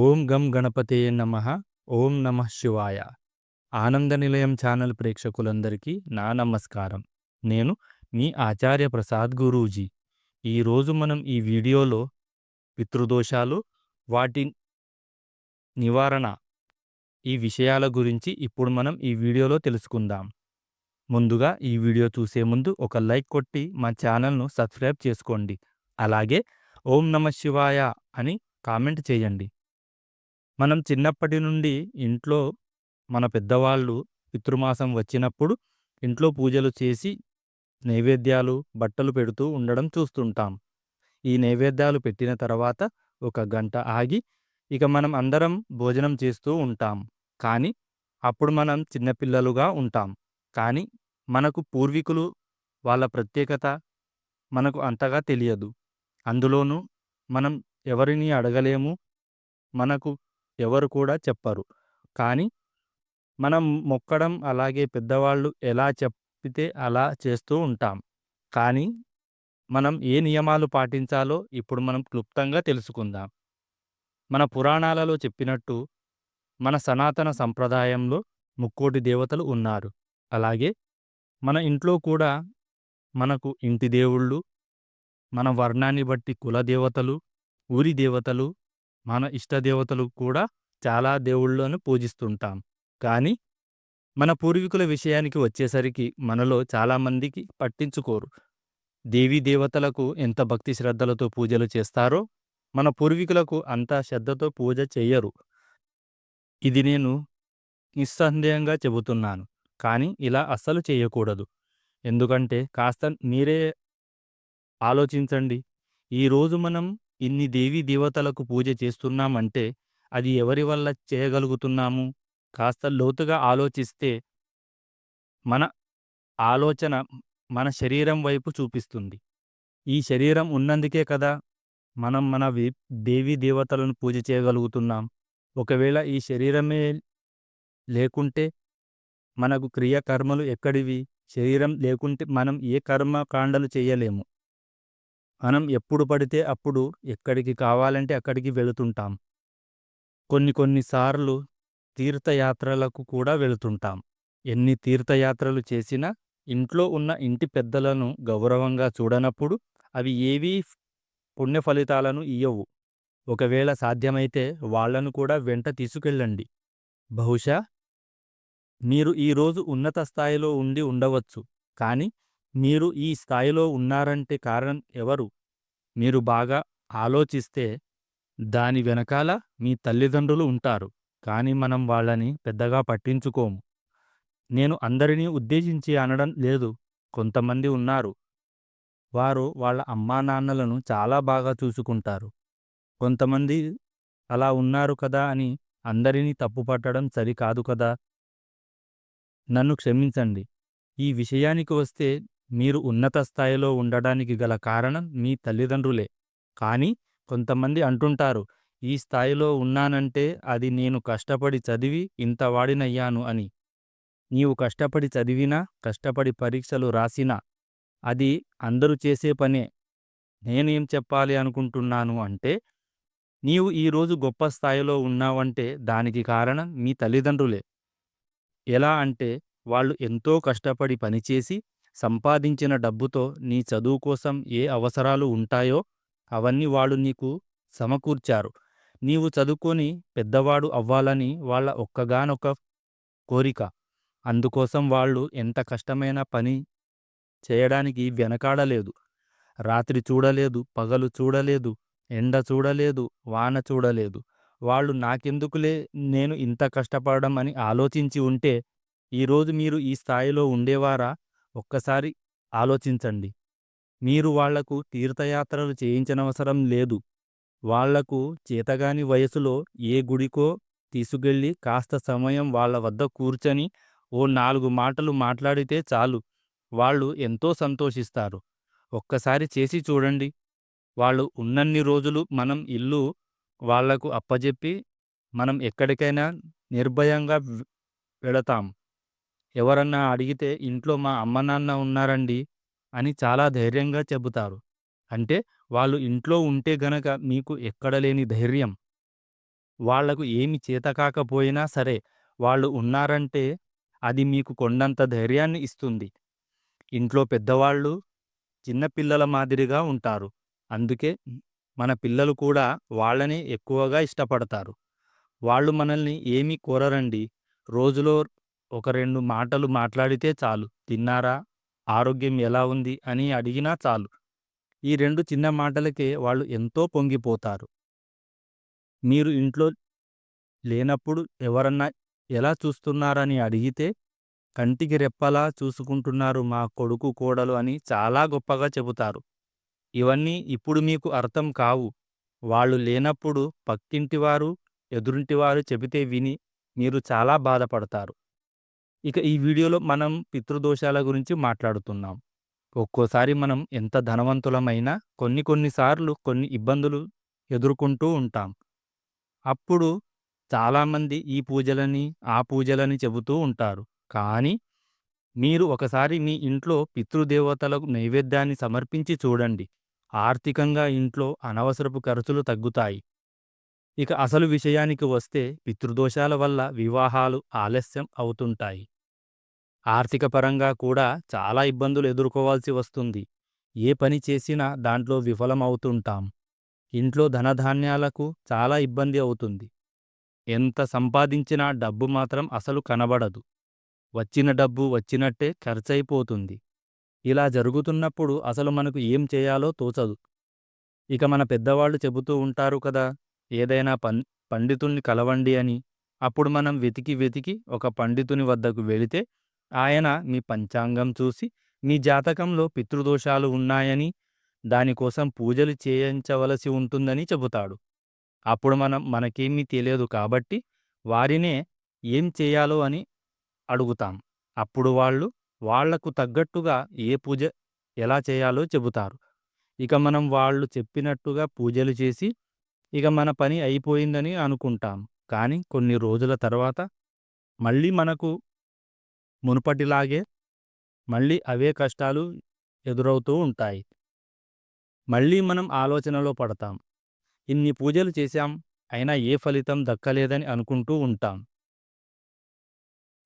ఓం గం గణపతే నమ. ఓం నమ శివాయ. ఆనంద నిలయం ఛానల్ ప్రేక్షకులందరికీ నా నమస్కారం. నేను మీ ఆచార్య ప్రసాద్ గురూజీ. ఈరోజు మనం ఈ వీడియోలో పితృదోషాలు వాటి నివారణ ఈ విషయాల గురించి ఇప్పుడు మనం ఈ వీడియోలో తెలుసుకుందాం. ముందుగా ఈ వీడియో చూసే ముందు ఒక లైక్ కొట్టి మా ఛానల్ను సబ్స్క్రైబ్ చేసుకోండి. అలాగే ఓం నమ శివాయ అని కామెంట్ చేయండి. మనం చిన్నప్పటి నుండి ఇంట్లో మన పెద్దవాళ్ళు పితృమాసం వచ్చినప్పుడు ఇంట్లో పూజలు చేసి నైవేద్యాలు బట్టలు పెడుతూ ఉండడం చూస్తుంటాం. ఈ నైవేద్యాలు పెట్టిన తర్వాత ఒక గంట ఆగి ఇక మనం అందరం భోజనం చేస్తూ ఉంటాం. కానీ అప్పుడు మనం చిన్నపిల్లలుగా ఉంటాం. కానీ మనకు పూర్వీకులు వాళ్ళ ప్రత్యేకత మనకు అంతగా తెలియదు. అందులోనూ మనం ఎవరిని అడగలేము. మనకు ఎవరు కూడా చెప్పరు. కానీ మనం మొక్కడం అలాగే పెద్దవాళ్ళు ఎలా చెప్పితే అలా చేస్తూ ఉంటాం. కానీ మనం ఏ నియమాలు పాటించాలో ఇప్పుడు మనం క్లుప్తంగా తెలుసుకుందాం. మన పురాణాలలో చెప్పినట్టు మన సనాతన సంప్రదాయంలో ముక్కోటి దేవతలు ఉన్నారు. అలాగే మన ఇంట్లో కూడా మనకు ఇంటి దేవుళ్ళు మన వర్ణాన్ని బట్టి కుల దేవతలు ఊరి దేవతలు మన ఇష్టదేవతలు కూడా చాలా దేవుళ్ళను పూజిస్తుంటాం. కానీ మన పూర్వీకుల విషయానికి వచ్చేసరికి మనలో చాలామందికి పట్టించుకోరు. దేవీ దేవతలకు ఎంత భక్తి శ్రద్ధలతో పూజలు చేస్తారో మన పూర్వీకులకు అంత శ్రద్ధతో పూజ చెయ్యరు. ఇది నేను నిస్సందేహంగా చెబుతున్నాను. కానీ ఇలా అస్సలు చేయకూడదు ఎందుకంటే కాస్త మీరే ఆలోచించండి. ఈరోజు మనం ఇన్ని దేవీ దేవతలకు పూజ చేస్తున్నామంటే అది ఎవరి వల్ల చేయగలుగుతున్నాము? కాస్త లోతుగా ఆలోచిస్తే మన ఆలోచన మన శరీరం వైపు చూపిస్తుంది. ఈ శరీరం ఉన్నందుకే కదా మనం మన వి- దేవీ దేవతలను పూజ చేయగలుగుతున్నాం. ఒకవేళ ఈ శరీరమే లేకుంటే మనకు క్రియాకర్మలు ఎక్కడివి? శరీరం లేకుంటే మనం ఏ కర్మకాండలు చేయలేము. మనం ఎప్పుడు పడితే అప్పుడు ఎక్కడికి కావాలంటే అక్కడికి వెళుతుంటాం. కొన్ని కొన్నిసార్లు తీర్థయాత్రలకు కూడా వెళుతుంటాం. ఎన్ని తీర్థయాత్రలు చేసినా ఇంట్లో ఉన్న ఇంటి పెద్దలను గౌరవంగా చూడనప్పుడు అవి ఏవీ పుణ్య ఫలితాలను ఇయ్యవు. ఒకవేళ సాధ్యమైతే వాళ్ళను కూడా వెంట తీసుకెళ్ళండి. బహుశా మీరు ఈరోజు ఉన్నత స్థాయిలో ఉండి ఉండవచ్చు. కానీ మీరు ఈ స్థాయిలో ఉన్నారంటే కారణం ఎవరు? మీరు బాగా ఆలోచిస్తే దాని వెనకాల మీ తల్లిదండ్రులు ఉంటారు. కానీ మనం వాళ్ళని పెద్దగా పట్టించుకోము. నేను అందరినీ ఉద్దేశించి అనడం లేదు. కొంతమంది ఉన్నారు. వారు వాళ్ళ అమ్మా నాన్నలను చాలా బాగా చూసుకుంటారు. కొంతమంది అలా ఉన్నారు కదా అని అందరినీ తప్పుపట్టడం సరికాదు కదా. నన్ను క్షమించండి. ఈ విషయానికి వస్తే మీరు ఉన్నత స్థాయిలో ఉండడానికి గల కారణం మీ తల్లిదండ్రులే. కానీ కొంతమంది అంటుంటారు ఈ స్థాయిలో ఉన్నానంటే అది నేను కష్టపడి చదివి ఇంత వాడినయ్యాను అని. నీవు కష్టపడి చదివినా కష్టపడి పరీక్షలు రాసినా అది అందరూ చేసే పనే. నేనేం చెప్పాలి అనుకుంటున్నాను అంటే నీవు ఈరోజు గొప్ప స్థాయిలో ఉన్నావంటే దానికి కారణం మీ తల్లిదండ్రులే. ఎలా అంటే వాళ్ళు ఎంతో కష్టపడి పనిచేసి సంపాదించిన డబ్బుతో నీ చదువు కోసం ఏ అవసరాలు ఉంటాయో అవన్నీ వాళ్ళు నీకు సమకూర్చారు. నీవు చదువుకొని పెద్దవాడు అవ్వాలని వాళ్ళ ఒక్కగానొక్క కోరిక. అందుకోసం వాళ్ళు ఎంత కష్టమైన పని చేయడానికి వెనకాడలేదు రాత్రి చూడలేదు పగలు చూడలేదు ఎండ చూడలేదు వాన చూడలేదు. వాళ్ళు నాకెందుకులే నేను ఇంత కష్టపడడం అని ఆలోచించి ఉంటే ఈరోజు మీరు ఈ స్థాయిలో ఉండేవారా? ఒక్కసారి ఆలోచించండి. మీరు వాళ్ళకు తీర్థయాత్రలు చేయించనవసరం లేదు. వాళ్ళకు చేతగాని వయసులో ఏ గుడికో తీసుకెళ్ళి కాస్త సమయం వాళ్ళ వద్ద కూర్చొని ఓ నాలుగు మాటలు మాట్లాడితే చాలు. వాళ్ళు ఎంతో సంతోషిస్తారు. ఒక్కసారి చేసి చూడండి. వాళ్ళు ఉన్నన్ని రోజులు మనం ఇల్లు వాళ్ళకు అప్పజెప్పి మనం ఎక్కడికైనా నిర్భయంగా వెళతాం. ఎవరన్నా అడిగితే ఇంట్లో మా అమ్మ నాన్న ఉన్నారండి అని చాలా ధైర్యంగా చెబుతారు అంటే వాళ్ళు ఇంట్లో ఉంటే గనక మీకు ఎక్కడ లేని ధైర్యం వాళ్ళకు ఏమి చేతకాకపోయినా సరే వాళ్ళు ఉన్నారంటే అది మీకు కొండంత ధైర్యాన్ని ఇస్తుంది. ఇంట్లో పెద్దవాళ్ళు చిన్నపిల్లల మాదిరిగా ఉంటారు. అందుకే మన పిల్లలు కూడా వాళ్ళనే ఎక్కువగా ఇష్టపడతారు. వాళ్ళు మనల్ని ఏమీ కోరరండి. రోజులో ఒక రెండు మాటలు మాట్లాడితే చాలు. తిన్నారా? ఆరోగ్యం ఎలా ఉంది? అని అడిగినా చాలు. ఈ రెండు చిన్న మాటలకే వాళ్ళు ఎంతో పొంగిపోతారు. మీరు ఇంట్లో లేనప్పుడు ఎవరన్నా ఎలా చూస్తున్నారని అడిగితే కంటికి రెప్పలా చూసుకుంటున్నారు మా కొడుకు, కోడలు అని చాలా గొప్పగా చెబుతారు. ఇవన్నీ ఇప్పుడు మీకు అర్థం కావు. వాళ్ళు లేనప్పుడు పక్కింటివారు, ఎదురింటివారు చెబితే విని మీరు చాలా బాధపడతారు. ఇక ఈ వీడియోలో మనం పితృదోషాల గురించి మాట్లాడుతున్నాం. ఒక్కోసారి మనం ఎంత ధనవంతులమైనా కొన్ని కొన్నిసార్లు కొన్ని ఇబ్బందులు ఎదుర్కొంటూ ఉంటాం. అప్పుడు చాలామంది ఈ పూజలని, ఆ పూజలని చెబుతూ ఉంటారు. కానీ మీరు ఒకసారి మీ ఇంట్లో పితృదేవతలకు నైవేద్యాన్ని సమర్పించి చూడండి. ఆర్థికంగా ఇంట్లో అనవసరపు ఖర్చులు తగ్గుతాయి. ఇక అసలు విషయానికి వస్తే పితృదోషాల వల్ల వివాహాలు ఆలస్యం అవుతుంటాయి. ఆర్థిక పరంగా కూడా చాలా ఇబ్బందులు ఎదుర్కోవాల్సి వస్తుంది. ఏ పని చేసినా దాంట్లో విఫలమవుతుంటాం. ఇంట్లో ధనధాన్యాలకు చాలా ఇబ్బంది అవుతుంది. ఎంత సంపాదించినా డబ్బు మాత్రం అసలు కనబడదు. వచ్చిన డబ్బు వచ్చినట్టే ఖర్చయిపోతుంది. ఇలా జరుగుతున్నప్పుడు అసలు మనకు ఏం చేయాలో తోచదు. ఇక మన పెద్దవాళ్ళు చెబుతూ ఉంటారు కదా! ఏదైనా పం పండితుల్ని కలవండి అని. అప్పుడు మనం వెతికి వెతికి ఒక పండితుని వద్దకు వెళితే ఆయన మీ పంచాంగం చూసి మీ జాతకంలో పితృదోషాలు ఉన్నాయని, దానికోసం పూజలు చేయించవలసి ఉంటుందని చెబుతాడు. అప్పుడు మనం మనకేమీ తెలియదు కాబట్టి వారినే ఏం చేయాలో అని అడుగుతాం. అప్పుడు వాళ్ళు వాళ్ళకు తగ్గట్టుగా ఏ పూజ ఎలా చేయాలో చెబుతారు. ఇక మనం వాళ్ళు చెప్పినట్టుగా పూజలు చేసి ఇక మన పని అయిపోయిందని అనుకుంటాం. కానీ కొన్ని రోజుల తర్వాత మళ్ళీ మనకు మునుపటిలాగే మళ్ళీ అవే కష్టాలు ఎదురవుతూ ఉంటాయి. మళ్ళీ మనం ఆలోచనలో పడతాం. ఇన్ని పూజలు చేశాం. అయినా ఏ ఫలితం దక్కలేదని అనుకుంటూ ఉంటాం.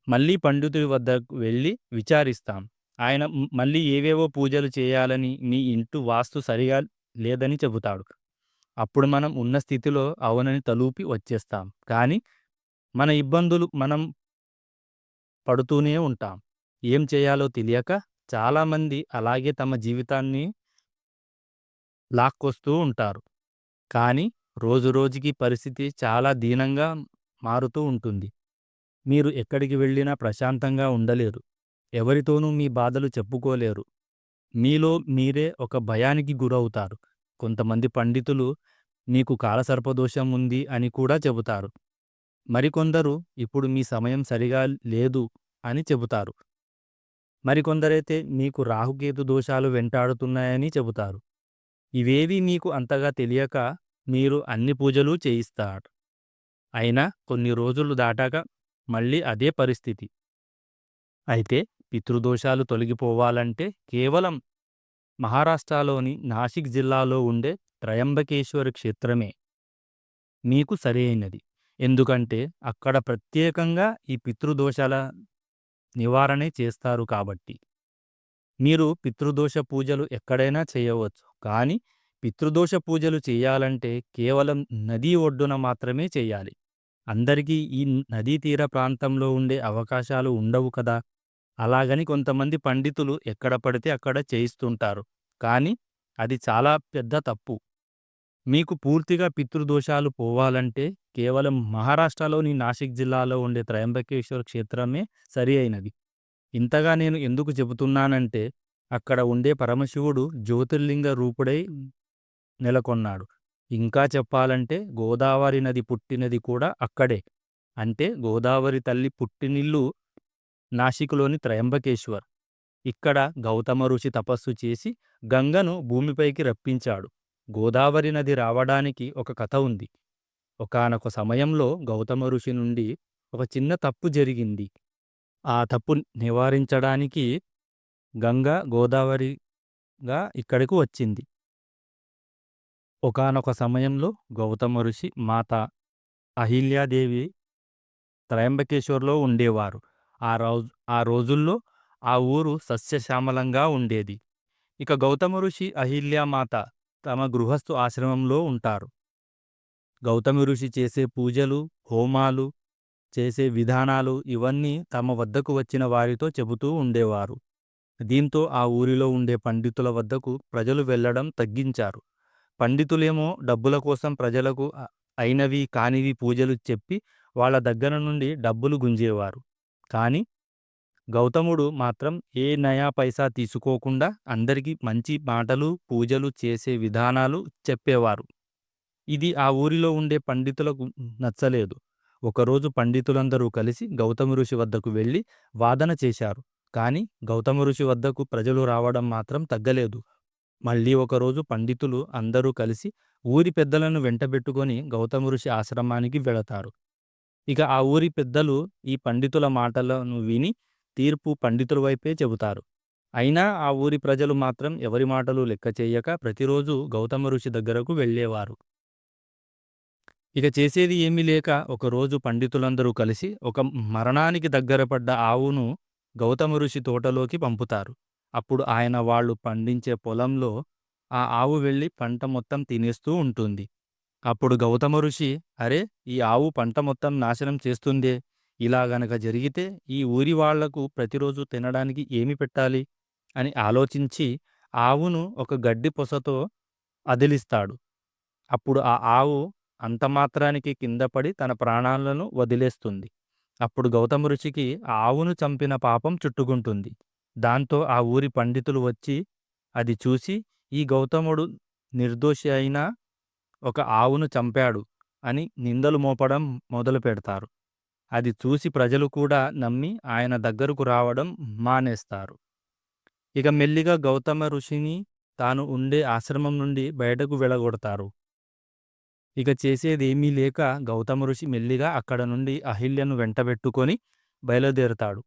మళ్ళీ పండితుడి వద్దకు వెళ్ళి విచారిస్తాం. ఆయన మళ్ళీ ఏవేవో పూజలు చేయాలని, మీ ఇంటి వాస్తు సరిగా లేదని చెబుతాడు. అప్పుడు మనం ఉన్న స్థితిలో అవునని తలూపి వచ్చేస్తాం. కానీ మన ఇబ్బందులు మనం పడుతూనే ఉంటాం. ఏం చేయాలో తెలియక చాలామంది అలాగే తమ జీవితాన్ని లాక్కొస్తూ ఉంటారు. కానీ రోజురోజుకీ పరిస్థితి చాలా దీనంగా మారుతూ ఉంటుంది. మీరు ఎక్కడికి వెళ్ళినా ప్రశాంతంగా ఉండలేరు. ఎవరితోనూ మీ బాధలు చెప్పుకోలేరు. మీలో మీరే ఒక భయానికి గురవుతారు. కొంతమంది పండితులు మీకు కాలసర్పదోషం ఉంది అని కూడా చెబుతారు. మరికొందరు ఇప్పుడు మీ సమయం సరిగా లేదు అని చెబుతారు. మరికొందరైతే మీకు రాహుకేతు దోషాలు వెంటాడుతున్నాయని చెబుతారు. ఇవేవీ మీకు అంతగా తెలియక మీరు అన్ని పూజలూ చేయిస్తారు. అయినా కొన్ని రోజులు దాటాక మళ్ళీ అదే పరిస్థితి. అయితే పితృదోషాలు తొలగిపోవాలంటే కేవలం మహారాష్ట్రలోని నాసిక్ జిల్లాలో ఉండే త్రయంబకేశ్వర క్షేత్రమే మీకు సరైనది ఎందుకంటే అక్కడ ప్రత్యేకంగా ఈ పితృదోషాల నివారణే చేస్తారు కాబట్టి. మీరు పితృదోష పూజలు ఎక్కడైనా చేయవచ్చు. కానీ పితృదోష పూజలు చేయాలంటే కేవలం నదీ ఒడ్డున మాత్రమే చేయాలి. అందరికీ ఈ నదీ తీర ప్రాంతంలో ఉండే అవకాశాలు ఉండవు కదా! అలాగని కొంతమంది పండితులు ఎక్కడ పడితే అక్కడ చేయిస్తుంటారు. కానీ అది చాలా పెద్ద తప్పు. మీకు పూర్తిగా పితృదోషాలు పోవాలంటే కేవలం మహారాష్ట్రలోని నాసిక్ జిల్లాలో ఉండే త్రయంబకేశ్వర క్షేత్రమే సరి అయినది ఇంతగా నేను ఎందుకు చెబుతున్నానంటే అక్కడ ఉండే పరమశివుడు జ్యోతిర్లింగ రూపుడై నెలకొన్నాడు. ఇంకా చెప్పాలంటే గోదావరి నది పుట్టినది కూడా అక్కడే. అంటే గోదావరి తల్లి పుట్టినిల్లు నాసిక్‌లోని త్రయంబకేశ్వర్. ఇక్కడ గౌతమ ఋషి తపస్సు చేసి గంగను భూమిపైకి రప్పించాడు. గోదావరి నది రావడానికి ఒక కథ ఉంది. ఒకానొక సమయంలో గౌతమ ఋషి నుండి ఒక చిన్న తప్పు జరిగింది. ఆ తప్పు నివారించడానికి గంగ గోదావరిగా ఇక్కడకు వచ్చింది. ఒకానొక సమయంలో గౌతమ ఋషి మాత అహిల్యాదేవి త్రయంబకేశ్వర్లో ఉండేవారు ఆ రోజు ఆ రోజుల్లో ఆ ఊరు సస్యశ్యామలంగా ఉండేది ఇక గౌతమ ఋషి అహిల్యామాత తమ గృహస్థు ఆశ్రమంలో ఉంటారు. గౌతమి ఋషి చేసే పూజలు హోమాలు చేసే విధానాలు ఇవన్నీ తమ వద్దకు వచ్చిన వారితో చెబుతూ ఉండేవారు. దీంతో ఆ ఊరిలో ఉండే పండితుల వద్దకు ప్రజలు వెళ్ళడం తగ్గించారు. పండితులేమో డబ్బుల కోసం ప్రజలకు అయినవి కానివి పూజలు చెప్పి వాళ్ళ దగ్గర నుండి డబ్బులు గుంజేవారు. కానీ గౌతముడు మాత్రం ఏ నయా పైసా తీసుకోకుండా అందరికీ మంచి మాటలు పూజలు చేసే విధానాలు చెప్పేవారు. ఇది ఆ ఊరిలో ఉండే పండితులకు నచ్చలేదు. ఒకరోజు పండితులందరూ కలిసి గౌతమ ఋషి వద్దకు వెళ్ళి వాదన చేశారు. కాని గౌతమ ఋషి వద్దకు ప్రజలు రావడం మాత్రం తగ్గలేదు. మళ్ళీ ఒకరోజు పండితులు అందరూ కలిసి ఊరి పెద్దలను వెంటబెట్టుకొని గౌతమ ఋషి ఆశ్రమానికి వెళతారు. ఇక ఆ ఊరి పెద్దలు ఈ పండితుల మాటలను విని తీర్పు పండితుల వైపే చెబుతారు. అయినా ఆ ఊరి ప్రజలు మాత్రం ఎవరి మాటలు లెక్క చేయక ప్రతిరోజు గౌతమ ఋషి దగ్గరకు వెళ్ళేవారు. ఇక చేసేది ఏమీ లేక ఒకరోజు పండితులందరూ కలిసి ఒక మరణానికి దగ్గర పడ్డ ఆవును గౌతమ ఋషి తోటలోకి పంపుతారు. అప్పుడు ఆయన వాళ్ళు పండించే పొలంలో ఆ ఆవు వెళ్ళి పంట మొత్తం తినేస్తూ ఉంటుంది. అప్పుడు గౌతమ ఋషి అరే ఈ ఆవు పంట మొత్తం నాశనం చేస్తుందే? ఇలా గనక జరిగితే ఈ ఊరి వాళ్ళకు ప్రతిరోజు తినడానికి ఏమి పెట్టాలి? అని ఆలోచించి ఆవును ఒక గడ్డి పొసతో అదిలిస్తాడు. అప్పుడు ఆ ఆవు అంతమాత్రానికి కింద పడి తన ప్రాణాలను వదిలేస్తుంది. అప్పుడు గౌతమ ఋషికి ఆ ఆవును చంపిన పాపం చుట్టుకుంటుంది. దాంతో ఆ ఊరి పండితులు వచ్చి అది చూసి ఈ గౌతముడు నిర్దోషి అయినా ఒక ఆవును చంపాడు అని నిందలు మోపడం మొదలు పెడతారు అది చూసి ప్రజలు కూడా నమ్మి ఆయన దగ్గరకు రావడం మానేస్తారు. ఇక మెల్లిగా గౌతమ ఋషిని తాను ఉండే ఆశ్రమం నుండి బయటకు వెళ్ళగొడతారు. ఇక చేసేదేమీ లేక గౌతమ ఋషి మెల్లిగా అక్కడ నుండి అహిల్యను వెంటబెట్టుకొని బయలుదేరుతాడు.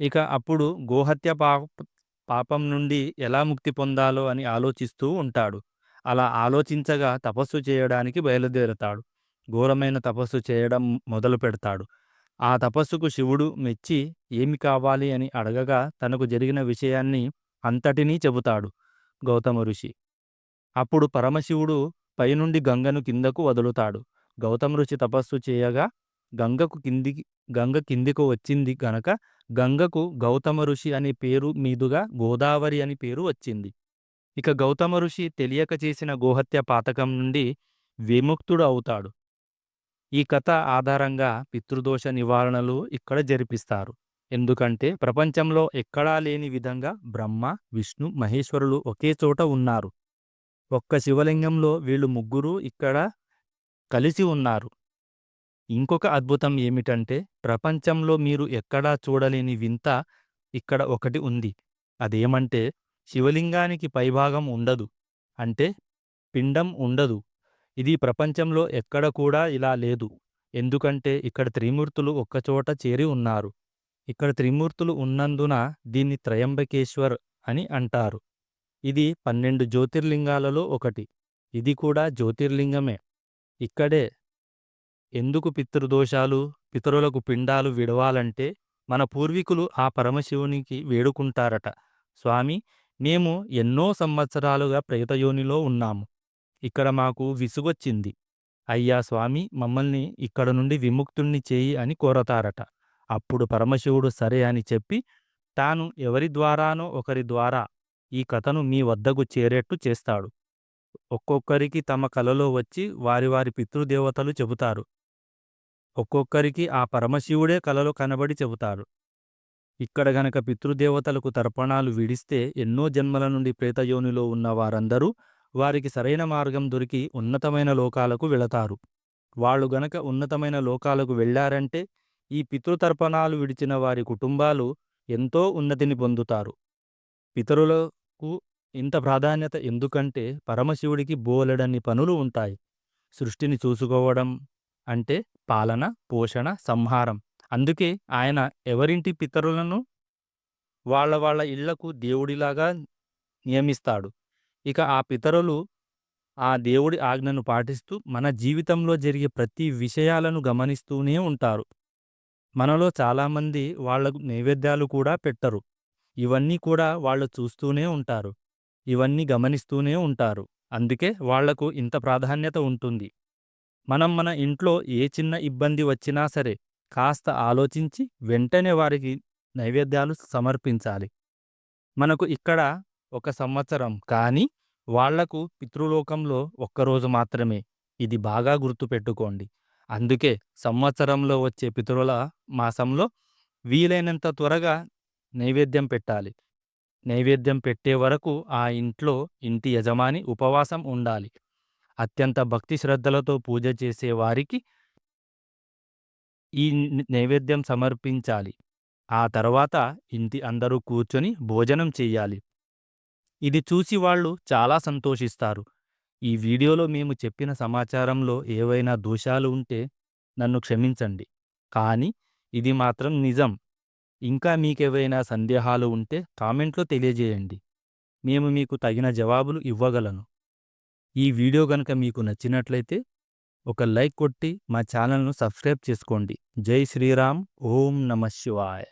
ఇక అప్పుడు గోహత్య పాప పాపం నుండి ఎలా ముక్తి పొందాలో అని ఆలోచిస్తూ ఉంటాడు. అలా ఆలోచించగా తపస్సు చేయడానికి బయలుదేరుతాడు. ఘోరమైన తపస్సు చేయడం మొదలు పెడతాడు. ఆ తపస్సుకు శివుడు మెచ్చి ఏమి కావాలి అని అడగగా తనకు జరిగిన విషయాన్ని అంతటినీ చెబుతాడు గౌతమ ఋషి. అప్పుడు పరమశివుడు పైనుండి గంగను కిందకు వదులుతాడు. గౌతమ ఋషి తపస్సు చేయగా గంగకు కిందికి గంగ కిందికి వచ్చింది గనక గంగకు గౌతమ ఋషి అనే పేరు మీదుగా గోదావరి అని పేరు వచ్చింది. ఇక గౌతమ ఋషి తెలియక చేసిన గోహత్య పాతకం నుండి విముక్తుడు అవుతాడు. ఈ కథ ఆధారంగా పితృదోష నివారణలు ఇక్కడ జరిపిస్తారు. ఎందుకంటే ప్రపంచంలో ఎక్కడా లేని విధంగా బ్రహ్మ విష్ణు మహేశ్వరులు ఒకే చోట ఉన్నారు. ఒక్క శివలింగంలో వీళ్ళు ముగ్గురు ఇక్కడ కలిసి ఉన్నారు. ఇంకొక అద్భుతం ఏమిటంటే ప్రపంచంలో మీరు ఎక్కడా చూడలేని వింత ఇక్కడ ఒకటి ఉంది. అదేమంటే శివలింగానికి పైభాగం ఉండదు. అంటే పిండం ఉండదు. ఇది ప్రపంచంలో ఎక్కడ కూడా ఇలా లేదు. ఎందుకంటే ఇక్కడ త్రిమూర్తులు ఒక్కచోట చేరి ఉన్నారు. ఇక్కడ త్రిమూర్తులు ఉన్నందున దీన్ని త్రయంబకేశ్వర్ అని అంటారు. ఇది పన్నెండు జ్యోతిర్లింగాలలో ఒకటి. ఇది కూడా జ్యోతిర్లింగమే. ఇక్కడే ఎందుకు పితృదోషాలు పితరులకు పిండాలు విడవాలంటే మన పూర్వీకులు ఆ పరమశివునికి వేడుకుంటారట. స్వామి మేము ఎన్నో సంవత్సరాలుగా ప్రేతయోనిలో ఉన్నాము. ఇక్కడ మాకు విసుగొచ్చింది. అయ్యా స్వామి మమ్మల్ని ఇక్కడ నుండి విముక్తుణ్ణి చేయి అని కోరతారట. అప్పుడు పరమశివుడు సరే అని చెప్పి తాను ఎవరి ద్వారానో ఒకరి ద్వారా ఈ కథను మీ వద్దకు చేరేట్టు చేస్తాడు. ఒక్కొక్కరికి తమ కలలో వచ్చి వారి వారి పితృదేవతలు చెబుతారు. ఒక్కొక్కరికి ఆ పరమశివుడే కలలో కనబడి చెబుతారు. ఇక్కడ గనక పితృదేవతలకు తర్పణాలు విడిస్తే ఎన్నో జన్మల నుండి ప్రేతయోనిలో ఉన్న వారందరూ వారికి సరైన మార్గం దొరికి ఉన్నతమైన లోకాలకు వెళతారు. వాళ్ళు గనక ఉన్నతమైన లోకాలకు వెళ్ళారంటే ఈ పితృతర్పణాలు విడిచిన వారి కుటుంబాలు ఎంతో ఉన్నతిని పొందుతారు. పితరులకు ఇంత ప్రాధాన్యత ఎందుకంటే పరమశివుడికి బోలెడన్ని పనులు ఉంటాయి. సృష్టిని చూసుకోవడం అంటే పాలన పోషణ సంహారం. అందుకే ఆయన ఎవరింటి పితరులను వాళ్ళ వాళ్ళ ఇళ్ళకు దేవుడిలాగా నియమిస్తాడు. ఇక ఆ పితరులు ఆ దేవుడి ఆజ్ఞను పాటిస్తూ మన జీవితంలో జరిగే ప్రతి విషయాలను గమనిస్తూనే ఉంటారు. మనలో చాలామంది వాళ్ళకు నైవేద్యాలు కూడా పెట్టరు. ఇవన్నీ కూడా వాళ్ళు చూస్తూనే ఉంటారు. ఇవన్నీ గమనిస్తూనే ఉంటారు. అందుకే వాళ్ళకు ఇంత ప్రాధాన్యత ఉంటుంది. మనం మన ఇంట్లో ఏ చిన్న ఇబ్బంది వచ్చినా సరే కాస్త ఆలోచించి వెంటనే వారికి నైవేద్యాలు సమర్పించాలి. మనకు ఇక్కడ ఒక సంవత్సరం. కానీ వాళ్ళకు పితృలోకంలో ఒక్కరోజు మాత్రమే. ఇది బాగా గుర్తుపెట్టుకోండి. అందుకే సంవత్సరంలో వచ్చే పితరుల మాసంలో వీలైనంత త్వరగా నైవేద్యం పెట్టాలి. నైవేద్యం పెట్టే వరకు ఆ ఇంట్లో ఇంటి యజమాని ఉపవాసం ఉండాలి. అత్యంత భక్తి శ్రద్ధలతో పూజ చేసే వారికి ఈ నైవేద్యం సమర్పించాలి. ఆ తర్వాత ఇంటి అందరూ కూర్చొని భోజనం చెయ్యాలి ఇది చూసి వాళ్ళు చాలా సంతోషిస్తారు. ఈ వీడియోలో మేము చెప్పిన సమాచారంలో ఏవైనా దోషాలు ఉంటే నన్ను క్షమించండి. కానీ ఇది మాత్రం నిజం. ఇంకా మీకేవైనా సందేహాలు ఉంటే కామెంట్లో తెలియజేయండి. మేము మీకు తగిన జవాబులు ఇవ్వగలను. ఈ వీడియో గనక మీకు నచ్చినట్లయితే ఒక లైక్ కొట్టి మా ఛానల్ను సబ్స్క్రైబ్ చేసుకోండి. జై శ్రీరామ్. ఓం నమ శివాయ.